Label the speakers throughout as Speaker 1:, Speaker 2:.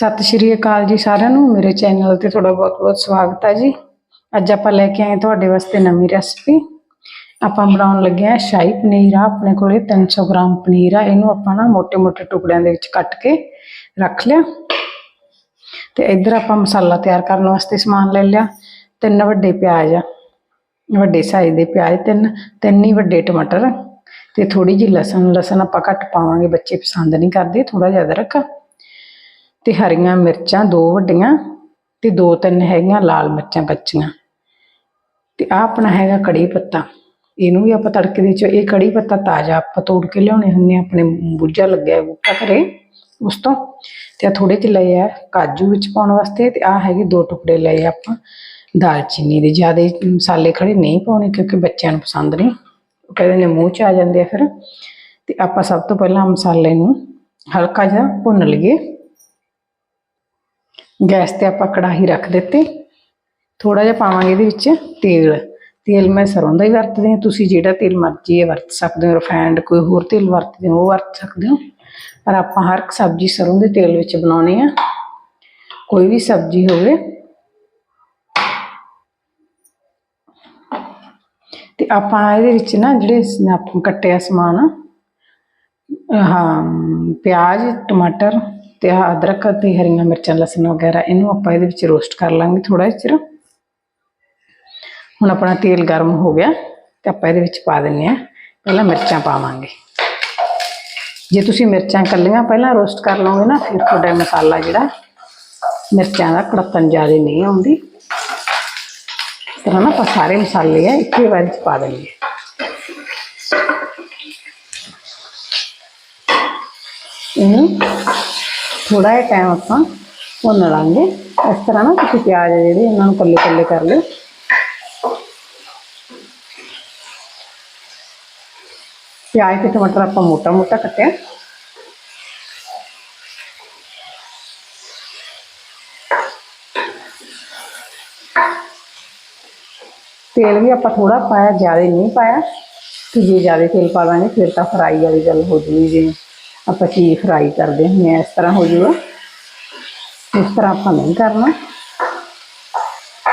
Speaker 1: ਸਤਿ ਸ਼੍ਰੀ ਅਕਾਲ ਜੀ ਸਾਰਿਆਂ ਨੂੰ। ਮੇਰੇ ਚੈਨਲ ਤੇ ਤੁਹਾਡਾ ਬਹੁਤ-ਬਹੁਤ ਸਵਾਗਤ ਹੈ ਜੀ। ਅੱਜ ਆਪਾਂ ਲੈ ਕੇ ਆਏ ਤੁਹਾਡੇ ਵਾਸਤੇ ਨਵੀਂ ਰੈਸਪੀ। ਆਪਾਂ ਬਣਾਉਣ ਲੱਗੇ ਆ ਸ਼ਾਹੀ ਪਨੀਰ। ਆ ਆਪਣੇ ਕੋਲੇ 300 ਗ੍ਰਾਮ ਪਨੀਰ ਆ। ਇਹਨੂੰ ਆਪਾਂ ਨਾ ਮੋਟੇ ਮੋਟੇ ਟੁਕੜਿਆਂ ਦੇ ਵਿੱਚ ਕੱਟ ਕੇ ਰੱਖ ਲਿਆ। ਤੇ ਇੱਧਰ ਆਪਾਂ ਮਸਾਲਾ ਤਿਆਰ ਕਰਨ ਵਾਸਤੇ ਸਮਾਨ ਲੈ ਲਿਆ। ਤਿੰਨ ਵੱਡੇ ਪਿਆਜ਼ ਆ। ਵੱਡੇ ਸਾਈਜ਼ ਦੇ ਪਿਆਜ਼ ਤਿੰਨ। ਤਿੰਨ ਹੀ ਵੱਡੇ ਟਮਾਟਰ। ਤੇ ਥੋੜੀ ਜਿਹੀ ਲਸਣ। ਲਸਣ ਆਪਾਂ ਘੱਟ ਪਾਵਾਂਗੇ। ਬੱਚੇ ਪਸੰਦ ਨਹੀਂ ਕਰਦੇ। ਥੋੜਾ ਜ਼ਿਆਦਾ ਰੱਖਾਂ। ਤੇ ਹਰੀਆਂ ਮਿਰਚਾਂ ਦੋ ਵੱਡੀਆਂ ਤੇ ਦੋ ਤਿੰਨ ਹੈਗੀਆਂ ਲਾਲ ਮਿਰਚਾਂ ਕੱਚੀਆਂ। ਤੇ ਆ ਆਪਣਾ ਹੈਗਾ ਕੜੀ ਪੱਤਾ। ਇਹਨੂੰ ਵੀ ਆਪਾਂ ਤੜਕੇ ਦੇ ਵਿੱਚ ਇਹ ਕੜੀ ਪੱਤਾ ਤਾਜ਼ਾ ਆਪਾਂ ਤੋੜ ਕੇ ਲਿਆਉਣੇ ਹੁੰਦੇ ਆ ਆਪਣੇ ਬੂਝਾ ਲੱਗਿਆ ਹੈ ਬੂਟਾ ਘਰੇ, ਉਸ ਤੋਂ। ਤੇ ਆ ਥੋੜੇ ਜਿਹੇ ਲਏ ਆ ਕਾਜੂ ਵਿੱਚ ਪਾਉਣ ਵਾਸਤੇ ਤੇ ਆ ਹੈਗੇ ਦੋ ਟੁਕੜੇ ਲਏ ਆ ਆਪਾਂ। ਦਾਲਚੀਨੀ ਦੇ ਜ਼ਿਆਦਾ ਮਸਾਲੇ ਖੜੇ ਨਹੀਂ ਪਾਉਣੇ ਕਿਉਂਕਿ ਬੱਚਿਆਂ ਨੂੰ ਪਸੰਦ ਨਹੀਂ। ਉਹ ਕਹਿੰਦੇ ਨੇ ਮੂੰਹ ਚ ਆ ਜਾਂਦੇ ਆ ਫਿਰ। ਤੇ ਆਪਾਂ ਸਭ ਤੋਂ ਪਹਿਲਾਂ ਮਸਾਲੇ ਨੂੰ ਹਲਕਾ ਜਿਹਾ ਭੁੰਨ ਲਈਏ। ਗੈਸ ਤੇ ਆਪਾਂ ਕੜਾਹੀ ਰੱਖ ਦਿੱਤੀ। ਥੋੜਾ ਜਿਹਾ ਪਾਵਾਂਗੇ ਇਹਦੇ ਵਿੱਚ ਤੇਲ। ਤੇਲ ਮੈਂ ਸਰੋਂ ਦਾ ਹੀ ਵਰਤਦੇ ਹਾਂ। ਤੁਸੀਂ ਜਿਹੜਾ ਤੇਲ ਮਰਜ਼ੀ ਹੈ ਵਰਤ ਸਕਦੇ ਹੋ ਰਿਫਾਈਂਡ ਕੋਈ ਹੋਰ ਤੇਲ ਵਰਤਦੇ ਹੋ, ਉਹ ਵਰਤ ਸਕਦੇ ਹੋ। ਪਰ ਆਪਾਂ ਹਰ ਇੱਕ ਸਬਜ਼ੀ ਸਰੋਂ ਦੇ ਤੇਲ ਵਿੱਚ ਬਣਾਉਣੀ ਆ। ਕੋਈ ਵੀ ਸਬਜ਼ੀ ਹੋਵੇ। ਤੇ ਆਪਾਂ ਇਹਦੇ ਵਿੱਚ ਨਾ ਜਿਹੜੇ ਆਪਾਂ ਕੱਟਿਆ ਸਮਾਨ ਹਾਂ, ਪਿਆਜ਼, ਟਮਾਟਰ ਤੇ ਆਹ ਅਦਰਕ ਤੇ ਹਰੀਆਂ ਮਿਰਚਾਂ, ਲਸਣ ਵਗੈਰਾ, ਇਹਨੂੰ ਆਪਾਂ ਇਹਦੇ ਵਿੱਚ ਰੋਸਟ ਕਰ ਲਾਂਗੇ ਥੋੜਾ ਜਿਹਾ ਚਿਰ। ਹੁਣ ਆਪਣਾ ਤੇਲ ਗਰਮ ਹੋ ਗਿਆ ਤੇ ਆਪਾਂ ਇਹਦੇ ਵਿੱਚ ਪਾ ਦਿੰਨੇ ਆ ਪਹਿਲਾਂ ਮਿਰਚਾਂ ਪਾਵਾਂਗੇ। ਜੇ ਤੁਸੀਂ ਮਿਰਚਾਂ ਕੱਲੀਆਂ ਪਹਿਲਾਂ ਰੋਸਟ ਕਰ ਲਓਗੇ ਨਾ, ਫਿਰ ਤੁਹਾਡਾ ਮਸਾਲਾ ਜਿਹੜਾ ਮਿਰਚਾਂ ਦਾ ਕੜਤਨ ਜ਼ਿਆਦਾ ਨਹੀਂ ਆਉਂਦੀ। ਇਸ ਤਰ੍ਹਾਂ ਨਾ ਆਪਾਂ ਸਾਰੇ ਮਸਾਲੇ ਆ ਇੱਕੇ ਵਾਰ ਚ ਪਾ ਦੇਣਗੇ ਇਹਨੂੰ ਥੋੜਾ ਜਿਹਾ ਟਾਈਮ ਆਪਾਂ ਭੁੰਨ ਲਾਂਗੇ ਇਸ ਤਰ੍ਹਾਂ ਨਾ ਤੁਸੀਂ ਪਿਆਜ਼ ਜਿਹੜੇ ਇਹਨਾਂ ਨੂੰ ਕੱਲੇ ਕੱਲੇ ਕਰ ਲਿਓ ਪਿਆਜ਼ ਤੇ ਟਮਾਟਰ ਆਪਾਂ ਮੋਟਾ ਮੋਟਾ ਕੱਟਿਆ ਤੇਲ ਵੀ ਆਪਾਂ ਥੋੜਾ ਪਾਇਆ ਜ਼ਿਆਦਾ ਨਹੀਂ ਪਾਇਆ ਕਿ ਜੇ ਜ਼ਿਆਦਾ ਤੇਲ ਪਾ ਦਾਂਗੇ ਫਿਰ ਤਾਂ ਫਰਾਈ ਵਾਲੀ ਗੱਲ ਹੋ ਜੂਗੀ ਜੇ ਆਪਾਂ ਚੀਜ਼ ਫਰਾਈ ਕਰਦੇ ਹੁੰਦੇ ਹਾਂ ਇਸ ਤਰ੍ਹਾਂ ਹੋ ਜੂਗਾ। ਇਸ ਤਰ੍ਹਾਂ ਆਪਾਂ ਨਹੀਂ ਕਰਨਾ।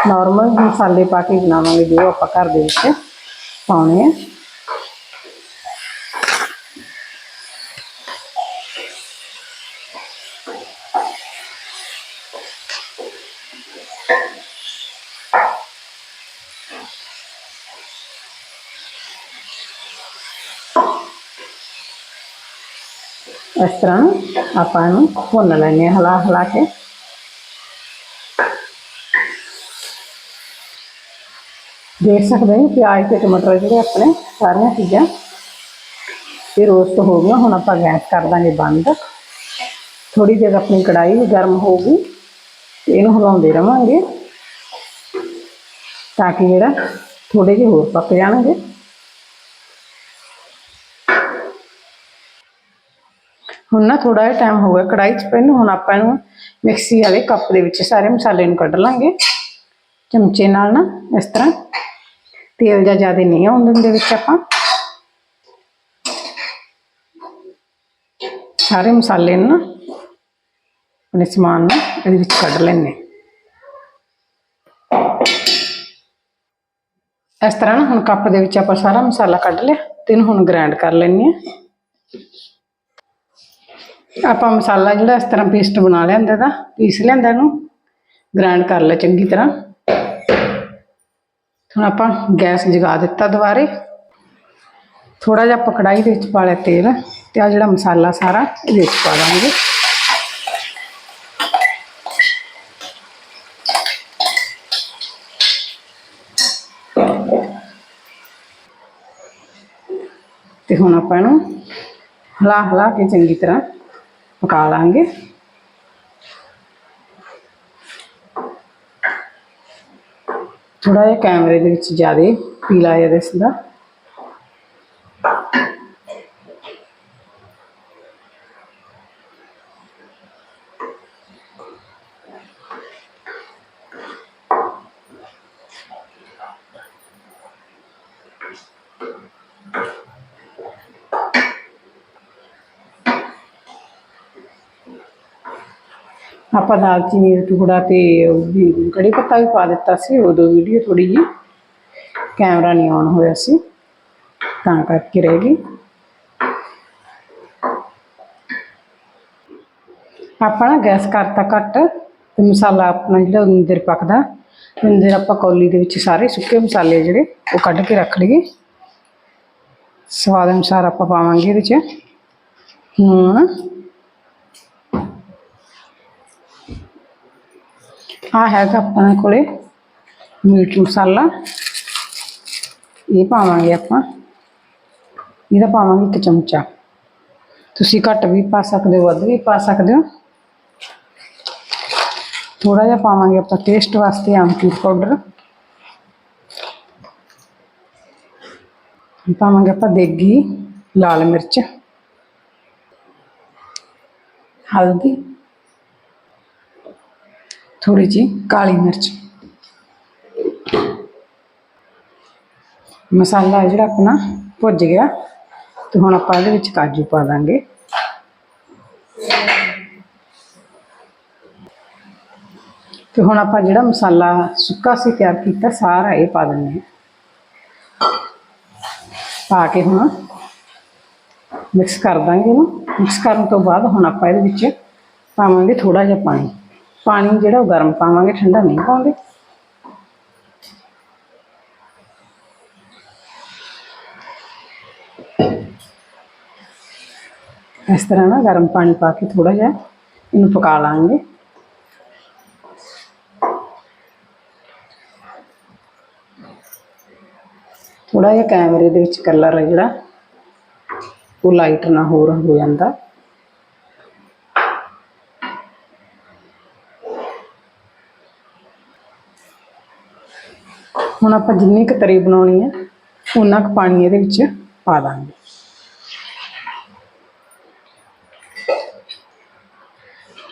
Speaker 1: ਨਾਰਮਲ ਮਸਾਲੇ ਪਾ ਕੇ ਬਣਾਵਾਂਗੇ, ਜੋ ਆਪਾਂ ਘਰ ਦੇ ਵਿੱਚ ਪਾਉਣੇ ਆ। ਇਸ ਤਰ੍ਹਾਂ ਆਪਾਂ ਇਹਨੂੰ ਭੁੰਨ ਲੈਣੇ ਹਲਾ ਹਲਾ ਕੇ। ਦੇਖ ਸਕਦੇ ਹੋ ਪਿਆਜ਼ ਤੇ ਟਮਾਟਰ ਜਿਹੜੇ ਆਪਣੇ ਸਾਰੀਆਂ ਚੀਜ਼ਾਂ ਇਹ ਰੋਸਟ ਹੋ ਗਈਆਂ, ਹੁਣ ਆਪਾਂ ਗੈਸ ਕਰ ਦਾਂਗੇ ਬੰਦ। ਥੋੜੀ ਦੇਰ ਆਪਣੀ ਕੜਾਈ ਵੀ ਗਰਮ ਹੋਊਗੀ ਇਹਨੂੰ ਹਿਲਾਉਂਦੇ ਰਵਾਂਗੇ ਤਾਂ ਕਿ ਜਿਹੜਾ ਥੋੜੇ ਜਿਹੇ ਹੋਰ ਪੱਕ ਜਾਣਗੇ। ਹੁਣ ਨਾ ਥੋੜਾ ਜਿਹਾ ਟਾਈਮ ਹੋ ਗਿਆ ਕੜਾਈ 'ਚ ਪੈਨ, ਹੁਣ ਆਪਾਂ ਇਹਨੂੰ ਮਿਕਸੀ ਵਾਲੇ ਕੱਪ ਦੇ ਵਿੱਚ ਸਾਰੇ ਮਸਾਲੇ ਨੂੰ ਕੱਢ ਲਾਂਗੇ। ਚਮਚੇ ਨਾਲ ਨਾ ਇਸ ਤਰ੍ਹਾਂ। ਤੇਲ ਜਾਂ ਜ਼ਿਆਦਾ ਨਹੀਂ ਆਉਣ ਦਿੰਦੇ ਵਿੱਚ ਆਪਾਂ। ਸਾਰੇ ਮਸਾਲੇ ਨੂੰ ਨਾ ਆਪਣੇ ਸਮਾਨ ਨੂੰ ਇਹਦੇ ਵਿੱਚ ਕੱਢ ਲੈਣੇ ਇਸ ਤਰ੍ਹਾਂ ਨਾ ਹੁਣ ਕੱਪ ਦੇ ਵਿੱਚ ਆਪਾਂ ਸਾਰਾ ਮਸਾਲਾ ਕੱਢ ਲਿਆ ਤੇ ਇਹਨੂੰ ਹੁਣ ਗ੍ਰਾਈਂਡ ਕਰ ਲੈਣੇ ਆ ਆਪਾਂ ਮਸਾਲਾ ਜਿਹੜਾ ਇਸ ਤਰ੍ਹਾਂ ਪੇਸਟ ਬਣਾ ਲਿਆਂਦਾ ਦਾ ਪੀਸ ਲਿਆਂਦਾ ਇਹਨੂੰ ਗ੍ਰਾਈਂਡ ਕਰ ਲਿਆ ਚੰਗੀ ਤਰ੍ਹਾਂ। ਹੁਣ ਆਪਾਂ ਗੈਸ ਜਗਾ ਦਿੱਤਾ ਦੁਬਾਰੇ। ਥੋੜਾ ਜਿਹਾ ਆਪਾਂ ਕੜਾਹੀ ਦੇ ਵਿੱਚ ਪਾ ਲਿਆ ਤੇਲ ਤੇ ਆ ਜਿਹੜਾ ਮਸਾਲਾ ਸਾਰਾ ਇਹਦੇ ਵਿੱਚ ਪਾ ਦਾਂਗੇ। ਤੇ ਹੁਣ ਆਪਾਂ ਇਹਨੂੰ ਹਲਾ ਹਿਲਾ ਕੇ ਚੰਗੀ ਤਰ੍ਹਾਂ ਪਕਾ ਲਾਂਗੇ ਥੋੜਾ ਜਿਹਾ ਕੈਮਰੇ ਦੇ ਵਿੱਚ ਜ਼ਿਆਦਾ ਪੀਲਾ ਆ ਦਿਸਦਾ Thank you. ਆਪਾਂ ਦਾਲਚੀਨੀ ਦਾ ਟੁਕੜਾ ਤੇ ਉਹ ਕੜੀ ਪੱਤਾ ਵੀ ਪਾ ਦਿੱਤਾ ਸੀ, ਉਦੋਂ ਵੀਡੀਓ ਥੋੜੀ ਜੀ ਕੈਮਰਾ ਨਹੀਂ ਆਨ ਹੋਇਆ ਸੀ, ਤਾਂ ਕਰਕੇ ਰਹਿ ਗਈ। ਆਪਾਂ ਨਾ ਗੈਸ ਕਰਤਾ ਘੱਟ, ਤੇ ਮਸਾਲਾ ਆਪਣਾ ਜਿਹੜਾ ਉਨੀ ਦੇਰ ਪੱਕਦਾ ਉਨੀ ਦੇਰ ਆਪਾਂ ਕੌਲੀ ਦੇ ਵਿੱਚ ਸਾਰੇ ਸੁੱਕੇ ਮਸਾਲੇ ਜਿਹੜੇ, ਉਹ ਕੱਢ ਕੇ ਰੱਖ ਲਈਏ। ਸਵਾਦ ਅਨੁਸਾਰ ਆਪਾਂ ਪਾਵਾਂਗੇ ਇਹਦੇ ਚ। ਹੁਣ ਆ ਹੈਗਾ ਆਪਣੇ ਕੋਲੇ ਮੀਟ ਮਸਾਲਾ। ਇਹ ਪਾਵਾਂਗੇ ਆਪਾਂ। ਇਹਦਾ ਪਾਵਾਂਗੇ ਇੱਕ ਚਮਚਾ। ਤੁਸੀਂ ਘੱਟ ਵੀ ਪਾ ਸਕਦੇ ਹੋ, ਵੱਧ ਵੀ ਪਾ ਸਕਦੇ ਹੋ। ਥੋੜਾ ਜਿਹਾ ਪਾਵਾਂਗੇ ਆਪਾਂ ਟੇਸਟ ਵਾਸਤੇ ਆਮਚੂਰ ਪਾਊਡਰ ਪਾਵਾਂਗੇ ਆਪਾਂ ਦੇਗੀ, ਲਾਲ ਮਿਰਚ। ਹਲਦੀ। ਥੋੜੀ ਜੀ ਕਾਲੀ ਮਿਰਚ ਮਸਾਲਾ ਜਿਹੜਾ ਆਪਣਾ ਭੁੱਜ ਗਿਆ ਤੇ ਹੁਣ ਆਪਾਂ ਇਹਦੇ ਵਿੱਚ ਕਾਜੂ ਪਾ ਦਾਂਗੇ ਤੇ ਹੁਣ ਆਪਾਂ ਜਿਹੜਾ ਮਸਾਲਾ ਸੁੱਕਾ ਸੀ ਤਿਆਰ ਕੀਤਾ ਸਾਰਾ ਇਹ ਪਾ ਦਿੰਦੇ ਹਾਂ ਪਾ ਕੇ ਹੁਣ ਮਿਕਸ ਕਰ ਦਾਂਗੇ ਇਹਨੂੰ ਮਿਕਸ ਕਰਨ ਤੋਂ ਬਾਅਦ ਹੁਣ ਆਪਾਂ ਇਹਦੇ ਵਿੱਚ ਪਾਵਾਂਗੇ ਥੋੜਾ ਜਿਹਾ ਪਾਣੀ ਪਾਣੀ ਜਿਹੜਾ ਉਹ ਗਰਮ ਪਾਵਾਂਗੇ, ਠੰਡਾ ਨਹੀਂ ਪਾਉਂਦੇ ਇਸ ਤਰ੍ਹਾਂ ਨਾ ਗਰਮ ਪਾਣੀ ਪਾ ਕੇ ਥੋੜਾ ਜਿਹਾ ਇਹਨੂੰ ਪਕਾ ਲਾਂਗੇ। ਥੋੜਾ ਜਿਹਾ ਕੈਮਰੇ ਦੇ ਵਿੱਚ ਕਲਰ ਹੈ ਜਿਹੜਾ, ਉਹ ਲਾਈਟ ਨਾ ਹੋਰ ਹੋ ਜਾਂਦਾ। ਹੁਣ ਆਪਾਂ ਜਿੰਨੀ ਕੁ ਤਰੀ ਬਣਾਉਣੀ ਹੈ ਉਨਾ ਕੁ ਪਾਣੀ ਇਹਦੇ ਵਿੱਚ ਪਾ ਦਾਂਗੇ।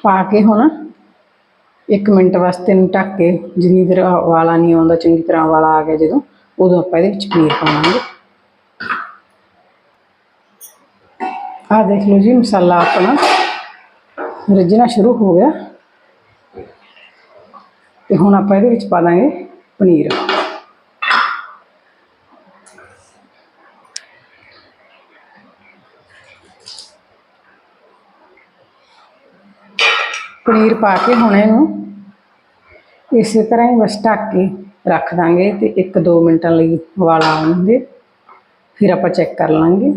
Speaker 1: ਪਾ ਕੇ ਹੁਣ 1 ਮਿੰਟ ਵਾਸਤੇ ਨੂੰ ਢੱਕ ਕੇ, ਜਿੰਨੀ ਦੇਰ ਵਾਲਾ ਨਹੀਂ ਆਉਂਦਾ, ਚੰਗੀ ਤਰ੍ਹਾਂ ਵਾਲਾ ਆ ਗਿਆ ਜਦੋਂ, ਉਦੋਂ ਆਪਾਂ ਇਹਦੇ ਵਿੱਚ ਪਨੀਰ ਪਾਵਾਂਗੇ। ਆਹ ਦੇਖ ਲਓ ਜੀ, ਮਸਾਲਾ ਆਪਣਾ ਰਿੱਝਣਾ ਸ਼ੁਰੂ ਹੋ ਗਿਆ। ਤੇ ਹੁਣ ਆਪਾਂ ਇਹਦੇ ਵਿੱਚ ਪਾ ਦਾਂਗੇ ਪਨੀਰ ਪਨੀਰ ਪਾ ਕੇ ਹੁਣ ਇਹਨੂੰ ਇਸੇ ਤਰ੍ਹਾਂ ਹੀ ਬਸ ਢੱਕ ਕੇ ਰੱਖ ਦਾਂਗੇ ਤੇ 1-2 ਮਿੰਟਾਂ ਲਈ ਉਬਾਲਾ ਆਉਣਗੇ ਫਿਰ ਆਪਾਂ ਚੈੱਕ ਕਰ ਲਾਂਗੇ।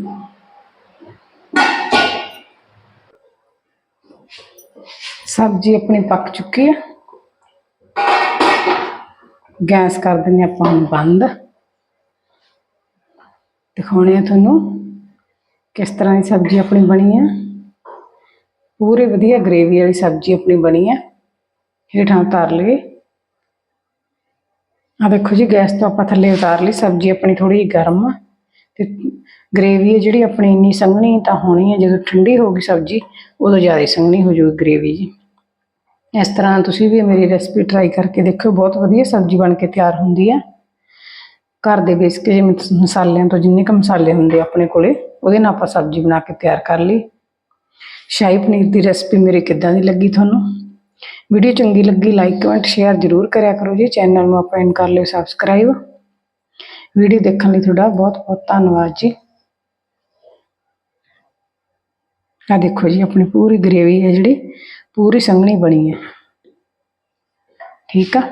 Speaker 1: ਸਬਜ਼ੀ ਆਪਣੀ ਪੱਕ ਚੁੱਕੀ ਹੈ ਗੈਸ ਕਰ ਦਿੰਦੇ ਆਪਾਂ ਹੁਣ ਬੰਦ। ਦਿਖਾਉਣੇ ਆ ਤੁਹਾਨੂੰ ਕਿਸ ਤਰ੍ਹਾਂ ਦੀ ਸਬਜ਼ੀ ਆਪਣੀ ਬਣੀ ਹੈ ਪੂਰੇ ਵਧੀਆ ਗ੍ਰੇਵੀ ਵਾਲੀ ਸਬਜ਼ੀ ਆਪਣੀ ਬਣੀ ਹੈ। ਹੇਠਾਂ ਉਤਾਰ ਲਈਏ। ਆ ਦੇਖੋ ਜੀ, ਗੈਸ ਤੋਂ ਆਪਾਂ ਥੱਲੇ ਉਤਾਰ ਲਈ। ਸਬਜ਼ੀ ਆਪਣੀ ਥੋੜੀ ਜਿਹੀ ਗਰਮ ਆ। ਤੇ ਗ੍ਰੇਵੀ ਹੈ ਜਿਹੜੀ ਆਪਣੀ ਇੰਨੀ ਸੰਘਣੀ ਤਾਂ ਹੋਣੀ ਹੈ। ਜਦੋਂ ਠੰਡੀ ਹੋ ਗਈ ਸਬਜ਼ੀ, ਉਦੋਂ ਜ਼ਿਆਦਾ ਸੰਘਣੀ ਹੋ ਜਾਊਗੀ ਗ੍ਰੇਵੀ ਜੀ। ਇਸ ਤਰ੍ਹਾਂ ਤੁਸੀਂ ਵੀ ਮੇਰੀ ਰੈਸਪੀ ਟਰਾਈ ਕਰਕੇ ਦੇਖਿਓ। ਬਹੁਤ ਵਧੀਆ ਸਬਜ਼ੀ ਬਣ ਕੇ ਤਿਆਰ ਹੁੰਦੀ ਹੈ। ਘਰ ਦੇ ਬੇਸਿਕ ਜਿਹੇ ਮਸ- ਮਸਾਲਿਆਂ ਤੋਂ ਜਿੰਨੇ ਕੁ ਮਸਾਲੇ ਹੁੰਦੇ ਆਪਣੇ ਕੋਲੇ, ਉਹਦੇ ਨਾਲ ਆਪਾਂ ਸਬਜ਼ੀ ਬਣਾ ਕੇ ਤਿਆਰ ਕਰ ਲਈ। ਸ਼ਾਹੀ ਪਨੀਰ ਦੀ ਰੈਸਪੀ ਮੇਰੀ ਕਿੱਦਾਂ ਦੀ ਲੱਗੀ ਤੁਹਾਨੂੰ ਵੀਡੀਓ ਚੰਗੀ ਲੱਗੀ ਲਾਈਕ ਕਮੈਂਟ ਸ਼ੇਅਰ ਜ਼ਰੂਰ ਕਰਿਆ ਕਰੋ ਜੀ ਚੈਨਲ ਨੂੰ ਆਪਣਾ ਕਰ ਲਿਓ ਸਬਸਕ੍ਰਾਈਬ ਵੀਡੀਓ ਦੇਖਣ ਲਈ ਤੁਹਾਡਾ ਬਹੁਤ ਬਹੁਤ ਧੰਨਵਾਦ ਜੀ ਆ ਦੇਖੋ ਜੀ ਆਪਣੀ ਪੂਰੀ ਗ੍ਰੇਵੀ ਹੈ ਜਿਹੜੀ ਪੂਰੀ ਸੰਘਣੀ ਬਣੀ ਹੈ ਠੀਕ ਆ